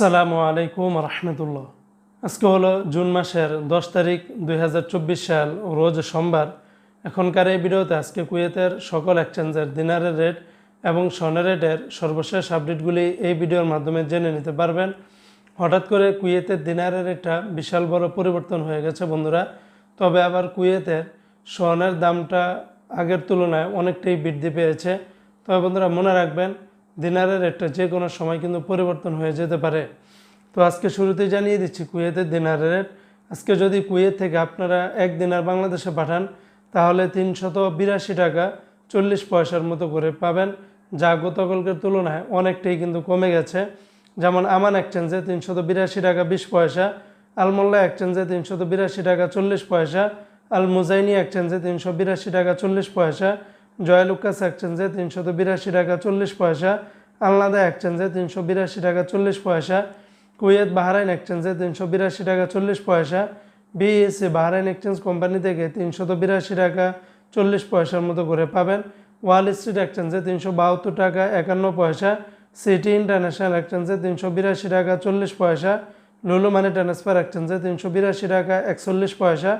আসসালামু আলাইকুম রহমতুল্লাহ। আজকে হলো জুন মাসের দশ তারিখ দুই হাজার চব্বিশ সাল, রোজ সোমবার। এখনকার এই ভিডিওতে আজকে কুয়েতের সকল এক্সচেঞ্জের দিনারের রেট এবং স্বর্ণের রেটের সর্বশেষ আপডেটগুলি এই ভিডিওর মাধ্যমে জেনে নিতে পারবেন। হঠাৎ করে কুয়েতের দিনারের রেটটা বিশাল বড় পরিবর্তন হয়ে গেছে বন্ধুরা। তবে আবার কুয়েতের স্বর্ণের দামটা আগের তুলনায় অনেকটাই বৃদ্ধি পেয়েছে। তবে বন্ধুরা মনে রাখবেন দিনারের রেটটা যে কোনো সময় কিন্তু পরিবর্তন হয়ে যেতে পারে। তো আজকে শুরুতেই জানিয়ে দিচ্ছি কুয়েতের দিনারের। রেট আজকে যদি কুয়েত থেকে আপনারা এক দিনার বাংলাদেশে পাঠান, তাহলে তিনশত বিরাশি টাকা চল্লিশ পয়সার মতো করে পাবেন, যা গতকালকের তুলনায় অনেকটাই কিন্তু কমে গেছে। যেমন আমান এক্সচেঞ্জে তিনশত বিরাশি টাকা বিশ পয়সা, আলমোল্লা এক্সচেঞ্জে তিনশত বিরাশি টাকা চল্লিশ পয়সা আল মুজাইনি এক্সচেঞ্জে তিনশো বিরাশি টাকা চল্লিশ পয়সা জয়লুকাস এক্সচেঞ্জে তিনশত বিরাশি টাকা, চল্লিশ পয়সা। আলনাদা এক্সচেঞ্জে তিনশো বিরাশি টাকা, চল্লিশ পয়সা। কুয়েত বাহরাইন এক্সচেঞ্জে তিনশো বিরাশি টাকা, চল্লিশ পয়সা। বিএসসি বাহরাইন এক্সচেঞ্জ কোম্পানি থেকে তিনশত বিরাশি টাকা, চল্লিশ পয়সার মতো করে পাবেন। ওয়াল স্ট্রিট এক্সচেঞ্জে তিনশো বাহাত্তর টাকা, একান্ন পয়সা। সিটি ইন্টারন্যাশনাল এক্সচেঞ্জে তিনশো বিরাশি টাকা, চল্লিশ পয়সা। লুলু মানি ট্রান্সফার এক্সচেঞ্জে তিনশো বিরাশি টাকা, একচল্লিশ পয়সা।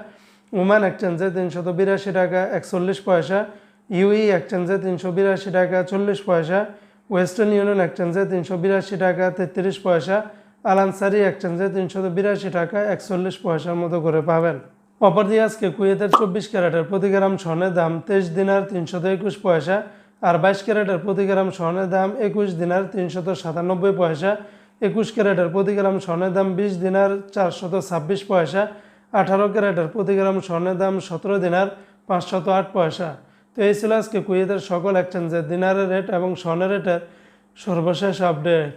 ওমান এক্সচেঞ্জে তিনশত বিরাশি টাকা, একচল্লিশ পয়সা। ইউই এক্সচেঞ্জে তিনশো বিরাশি টাকা, চল্লিশ পয়সা। ওয়েস্টার্ন ইউনিয়ন এক্সচেঞ্জে তিনশো বিরাশি টাকা, তেত্রিশ পয়সা। আলানসারি এক্সচেঞ্জে তিনশো বিরাশি টাকা, একচল্লিশ পয়সার মতো করে পাবেন। অপরদিকে আজকে কুয়েতের চব্বিশ ক্যারেটের প্রতি গ্রাম স্বর্ণের দাম তেইশ দিনার তিনশত একুশ পয়সা আর বাইশ ক্যারেটের প্রতি গ্রাম স্বর্ণের দাম একুশ দিনার তিনশত সাতানব্বই পয়সা। একুশ ক্যারেটের প্রতি গ্রাম স্বর্ণের দাম বিশ দিনার চারশত ছাব্বিশ পয়সা। আঠারো ক্যারেটের প্রতি গ্রাম স্বর্ণের দাম সতেরো দিনার পাঁচশত আট পয়সা। তো এই ছিল আজকে কুয়েতের সকল এক্সচেঞ্জের দিনারের রেট এবং স্বর্ণের রেটের সর্বশেষ আপডেট